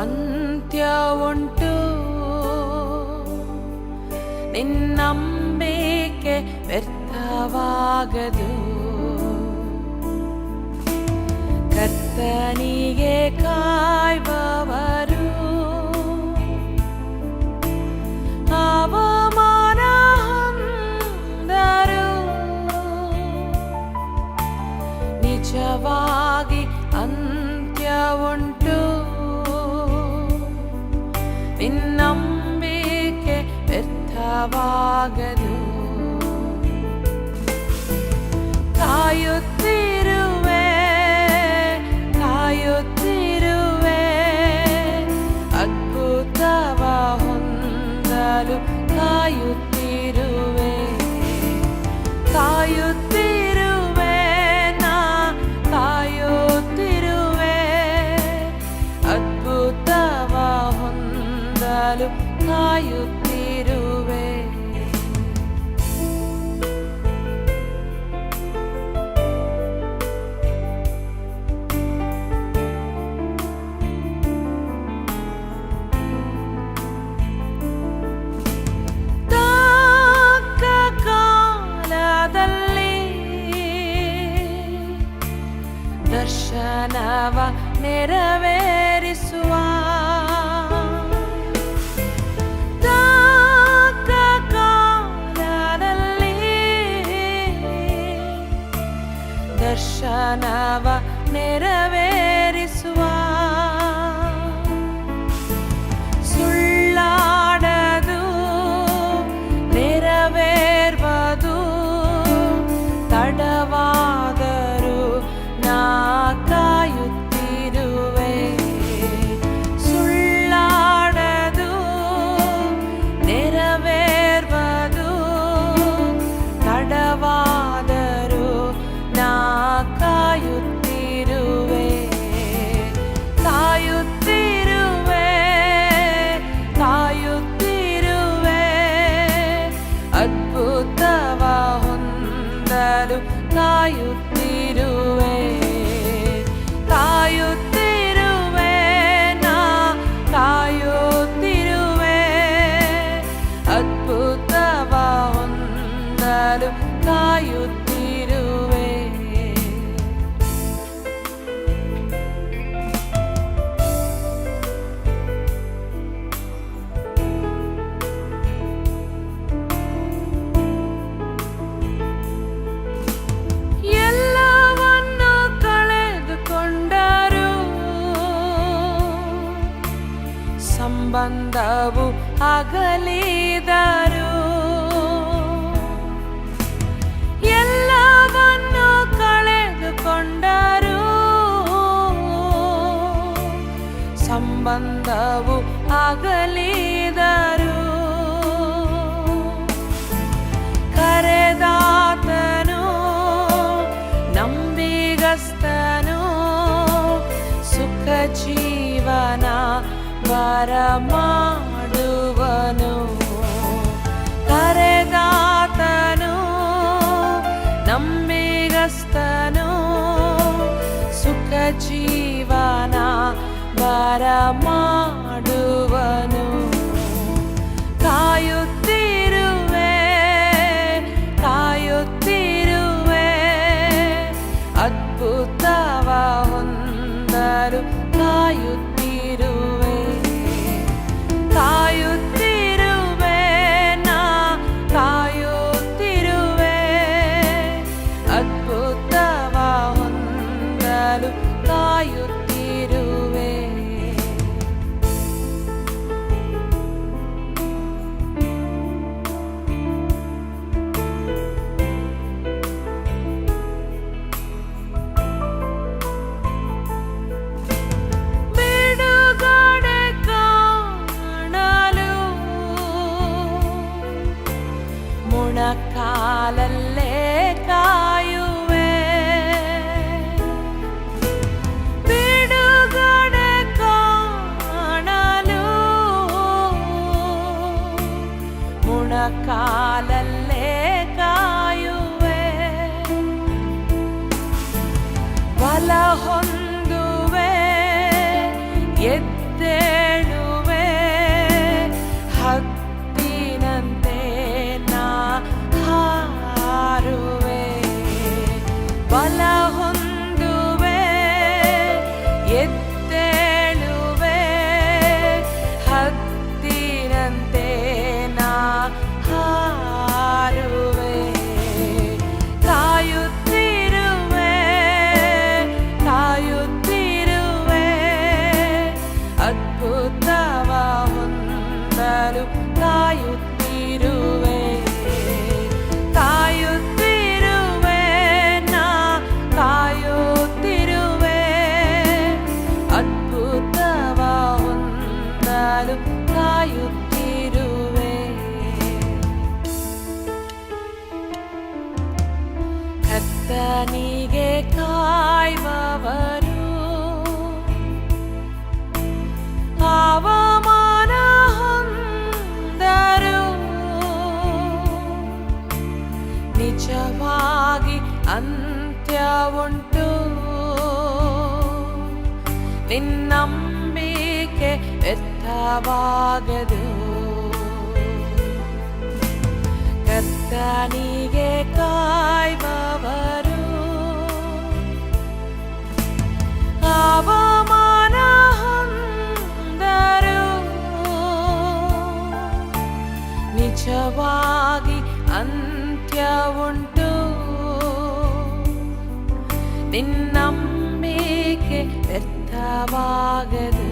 ಅಂತ್ಯ ಉಂಟು ನಿನ್ನಂಬಿಕೆ ವ್ಯರ್ಥವಾಗದು. ಕರ್ತನಿಗೆ ಕಾಯ್ಬವರು. ಅವಮಾನ ಹೊಂದರು. ನಿಜವಾಗಿ ಅಂತ್ಯ ಉಂಟು ನಿನ್ನಂಬಿಕೆ ವ್ಯರ್ಥವಾಗದು ಕಾಯುತ್ತಿರುವೆ ಕಾಯುತ್ತಿರುವೆ. ತಾಕ ಕಾಲದಲ್ಲಿ ದರ್ಶನವ ನೆರವೇರಿಸುವ ದರ್ಶನವ ನೆರವೇರಿಸುವ ಸಂಬಂಧವು ಅಗಲಿದರು ಎಲ್ಲವನ್ನು ಕಳೆದುಕೊಂಡರು. ಸಂಬಂಧವು ಅಗಲಿದರು ಕರೆದಾತನು ನಂಬಿಗಸ್ತನು ಸುಖ ಜೀವನ ಬರಮಾಡುವನು ಕರೆದಾತನು ನಂಬಿಗಸ್ತನು. ಸುಖ ಜೀವನ ಬರಮಾಡುವನು ಕಾಯುತ್ತಿರುವೆ ಕಾಯುತ್ತಿರುವೆ. ಅದ್ಭುತವ ಹೊಂದರು ಕಾಯುತ್ತಿರುವೆ hayır. ನಿಜವಾಗಿ ಅಂತ್ಯ ಉಂಟು ನಿನ್ನಂಬಿಕೆ ವ್ಯರ್ಥವಾಗದು ಕರ್ತನಿಗೆ ನಿಜವಾಗಿ ಅಂತ್ಯ ಉಂಟು. ನಿನ್ನಂಬಿಕೆ ವ್ಯರ್ಥವಾಗದು